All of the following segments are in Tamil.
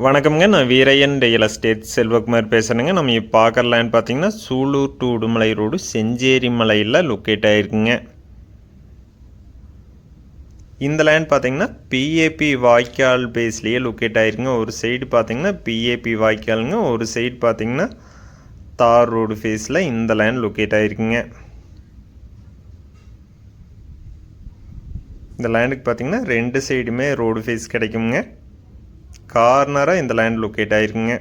வணக்கம்ங்க. நான் வீரையன் ரியல் எஸ்டேட் செல்வகுமார் பேசுகிறேங்க நம்ம இப்போ பார்க்கலான்னு லேண்ட் பார்த்தீங்கன்னா சூலூர் டு உடுமலை ரோடு செஞ்சேரி மலையில் லொக்கேட் ஆகிருக்குங்க இந்த லேண்ட் பார்த்தீங்கன்னா பிஏபி வாய்க்கால் பேஸ்லேயே லொக்கேட் ஆகிருக்குங்க ஒரு சைடு பார்த்தீங்கன்னா பிஏபி வாய்க்காலுங்க. ஒரு சைடு பார்த்தீங்கன்னா தார் ரோடு ஃபேஸில் இந்த லேண்ட் லொக்கேட் ஆகிருக்குங்க இந்த லேண்டுக்கு பார்த்தீங்கன்னா ரெண்டு சைடுமே ரோடு ஃபேஸ் கிடைக்குங்க. கார்னராக இந்த லேண்ட் லொக்கேட் ஆகிருக்குங்க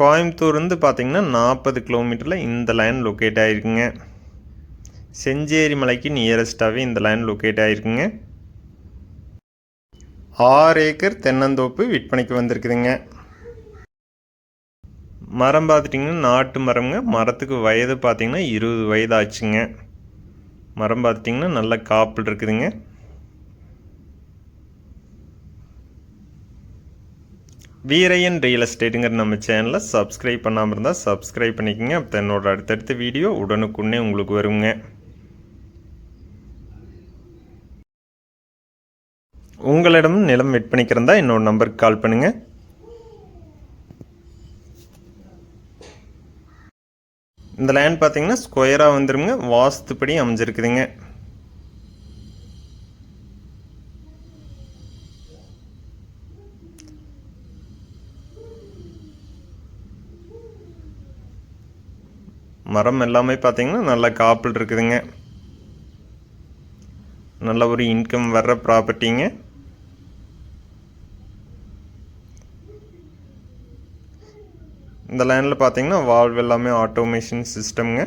கோயம்புத்தூர்லேருந்து பார்த்தீங்கன்னா நாற்பது கிலோமீட்டரில் இந்த லேண்ட் லொக்கேட் ஆகிருக்குங்க செஞ்சேரி மலைக்கு நியரஸ்ட்டாகவே இந்த லேண்ட் லொக்கேட் ஆகிருக்குங்க ஆறு ஏக்கர் தென்னந்தோப்பு விற்பனைக்கு வந்திருக்குதுங்க. மரம் பார்த்துட்டிங்கன்னா நாட்டு மரம்ங்க. மரத்துக்கு வயது பார்த்திங்கன்னா இருபது வயது ஆச்சுங்க மரம் பார்த்துட்டிங்கன்னா நல்ல காப்பில் இருக்குதுங்க. வீரையன் ரியல் எஸ்டேட்டுங்கிற நம்ம சேனலை சப்ஸ்கிரைப் பண்ணாமல் இருந்தால் சப்ஸ்கிரைப் பண்ணிக்கோங்க. அப்போ என்னோட அடுத்தடுத்த வீடியோ உடனுக்குன்னே உங்களுக்கு வருங்க. உங்களிடம் நிலம் விற்பனைக்கிறதா என்னோட நம்பருக்கு கால் பண்ணுங்கள் இந்த லேண்ட் பார்த்தீங்கன்னா ஸ்கொயராக வந்துருங்க. வாஸ்துப்படி அமைஞ்சிருக்குதுங்க. மரம் எல்லாமே பார்த்தீங்கன்னா நல்ல காப்பில் இருக்குதுங்க. நல்ல ஒரு இன்கம் வர்ற ப்ராப்பர்ட்டிங்க இந்த லேண்டில் பார்த்தீங்கன்னா வால்வ் எல்லாமே ஆட்டோமேஷன் சிஸ்டம்ங்க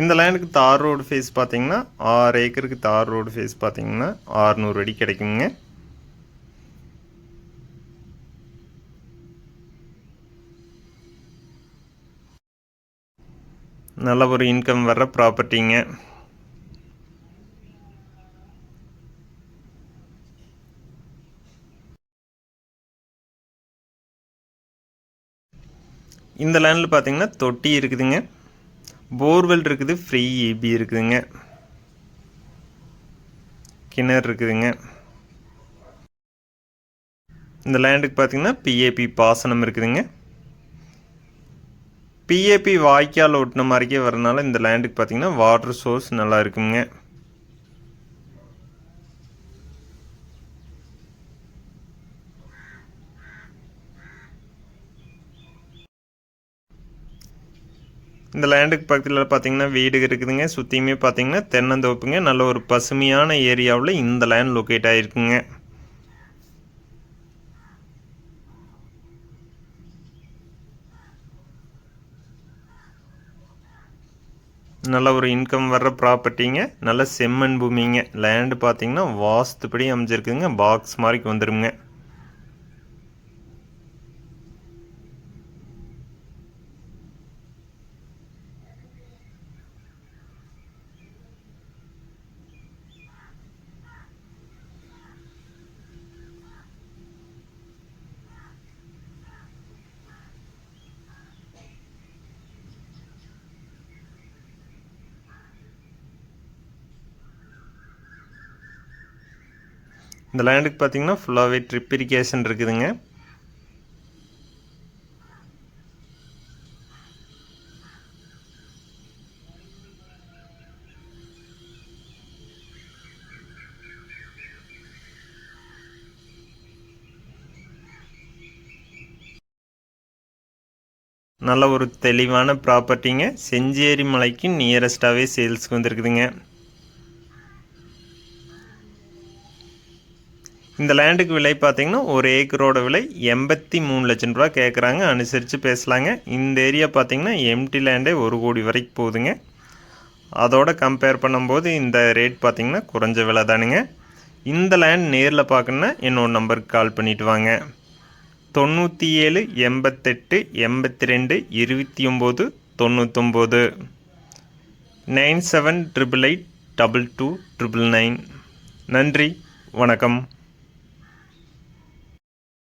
இந்த லேண்டுக்கு தார் ரோடு ஃபேஸ் பார்த்தீங்கன்னா ஆறு ஏக்கருக்கு தார் ரோடு ஃபேஸ் பார்த்தீங்கன்னா ஆறுநூறு அடி கிடைக்குங்க. நல்ல ஒரு இன்கம் வர்ற ப்ராப்பர்ட்டிங்க இந்த லேண்டில் பார்த்தீங்கன்னா தொட்டி இருக்குதுங்க. போர்வெல் இருக்குது ஃப்ரீ ஏபி இருக்குதுங்க. கிணறு இருக்குதுங்க. இந்த லேண்டுக்கு பார்த்தீங்கன்னா பிஏபி பாசனம் இருக்குதுங்க. பிஏபி வாய்க்கால் ஓட்டின மாதிரிக்கே வரனால இந்த லேண்டுக்கு பார்த்தீங்கன்னா வாட்டர் சோர்ஸ் நல்லா இருக்குங்க. இந்த லேண்டுக்கு பக்கத்தில் பார்த்தீங்கன்னா வீடு இருக்குதுங்க. சுற்றியுமே பார்த்தீங்கன்னா தென்னந்தோப்புங்க. நல்ல ஒரு பசுமையான ஏரியாவில் இந்த லேண்ட் லொக்கேட் ஆகிருக்குங்க நல்ல ஒரு இன்கம் வர்ற ப்ராப்பர்ட்டிங்க நல்ல செம்மண் பூமிங்க. லேண்டு பார்த்தீங்கன்னா வாஸ்துப்படி அமைஞ்சிருக்குங்க. பாக்ஸ் மாதிரிக்கு வந்துடுங்க இந்த லேண்டுக்கு பார்த்தீங்கன்னா ஃபுல்லாகவே ட்ரிப் இரிகேஷன் இருக்குதுங்க. நல்ல ஒரு தெளிவான ப்ராப்பர்ட்டிங்க செஞ்சேரி மலைக்கு நியரஸ்டாகவே சேல்ஸ்க்கு வந்துருக்குதுங்க. இந்த லேண்டுக்கு விலை பார்த்தீங்கன்னா ஒரு ஏக்கரோட விலை எண்பத்தி மூணு லட்சம் ரூபா கேட்குறாங்க அனுசரித்து பேசலாங்க. இந்த ஏரியா பார்த்தீங்கன்னா எம்டி லேண்டே ஒரு கோடி வரைக்கும் போகுதுங்க. அதோட கம்பேர் பண்ணும்போது இந்த ரேட் பார்த்திங்கன்னா குறைஞ்ச விலை தானுங்க. இந்த லேண்ட் நேரில் பார்க்கணுன்னா என்னோட நம்பருக்கு கால் பண்ணிவிட்டு வாங்க. தொண்ணூற்றி ஏழு எண்பத்தெட்டு எண்பத்தி ரெண்டு இருபத்தி ஒம்பது தொண்ணூத்தொம்பது. Nine seven triple eight double two triple nine நன்றி. வணக்கம்.